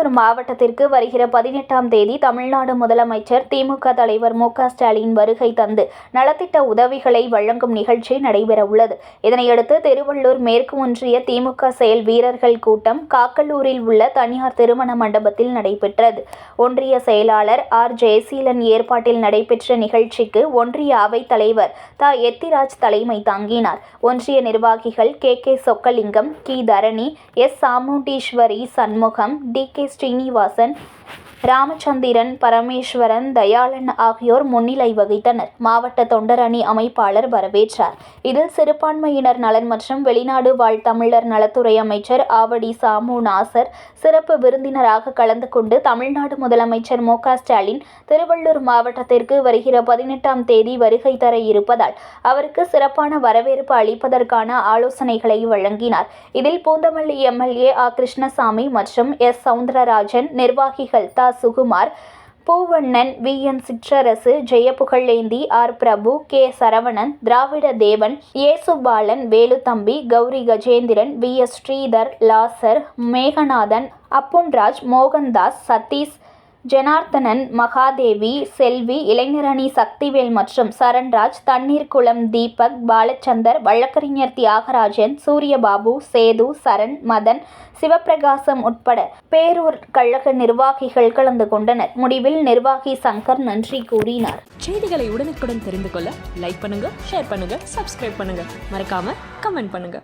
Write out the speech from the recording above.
மாவட்டத்திற்கு வருகிற பதினெட்டாம் தேதி தமிழ்நாடு முதலமைச்சர் திமுக தலைவர் மு ஸ்டாலின் வருகை தந்து நலத்திட்ட உதவிகளை வழங்கும் நிகழ்ச்சி நடைபெறவுள்ளது. இதனையடுத்து திருவள்ளூர் மேற்கு ஒன்றிய திமுக செயல் வீரர்கள் கூட்டம் காக்கலூரில் உள்ள தனியார் திருமண மண்டபத்தில் நடைபெற்றது. ஒன்றிய செயலாளர் ஆர். ஜெயசீலன் ஏற்பாட்டில் நடைபெற்ற நிகழ்ச்சிக்கு ஒன்றிய அவைத் தலைவர் த. எத்திராஜ் தலைமை தாங்கினார். ஒன்றிய நிர்வாகிகள் கே. கே. சொக்கலிங்கம் கி. Dharani S. Chamundeeswari Shanmugam T. K. Srinivasan Ramachandran Parameswaran Dhayalan ஆகியோர் முன்னிலை வகித்தனர். மாவட்ட தொண்டரணி அமைப்பாளர் வரவேற்றார். இதில் சிறுபான்மையினர் நலன் மற்றும் வெளிநாடு வாழ் தமிழர் நலத்துறை அமைச்சர் ஆவடி சாமு நாசர் சிறப்பு விருந்தினராக கலந்து கொண்டு தமிழ்நாடு முதலமைச்சர் மு ஸ்டாலின் திருவள்ளூர் மாவட்டத்திற்கு வருகிற பதினெட்டாம் தேதி வருகை தர இருப்பதால் அவருக்கு சிறப்பான வரவேற்பு அளிப்பதற்கான ஆலோசனைகளை வழங்கினார். இதில் பூந்தமல்லி எம்எல்ஏ ஆ கிருஷ்ணசாமி மற்றும் எஸ் சவுந்தரராஜன் நிர்வாகிகள் த Sukumar Poovannan V. N. Sitrarasu Jeyapugazhendhi R. Prabhu K. Saravanan Dravida Devan Yesubalan Veluthambi Gowri Gajendran V. S. Sridhar Lazar Meganathan Appunraj Mohandas Satish Janarthanan Mahadevi செல்வி இளைஞரணி சக்திவேல் மற்றும் சரண்ராஜ் தண்ணீர்குளம் தீபக் பாலச்சந்தர் வழக்கறிஞர் தியாகராஜன் சூரியபாபு சேது சரண் மதன் சிவப்பிரகாசம் உட்பட பேரூர் கழக நிர்வாகிகள் கலந்து கொண்டனர். முடிவில் நிர்வாகி சங்கர் நன்றி கூறினார். செய்திகளை உடனுக்குடன் தெரிந்து கொள்ள லைக் பண்ணுங்க ஷேர் பண்ணுங்க சப்ஸ்கிரைப் பண்ணுங்க. மறக்காம கமெண்ட் பண்ணுங்க.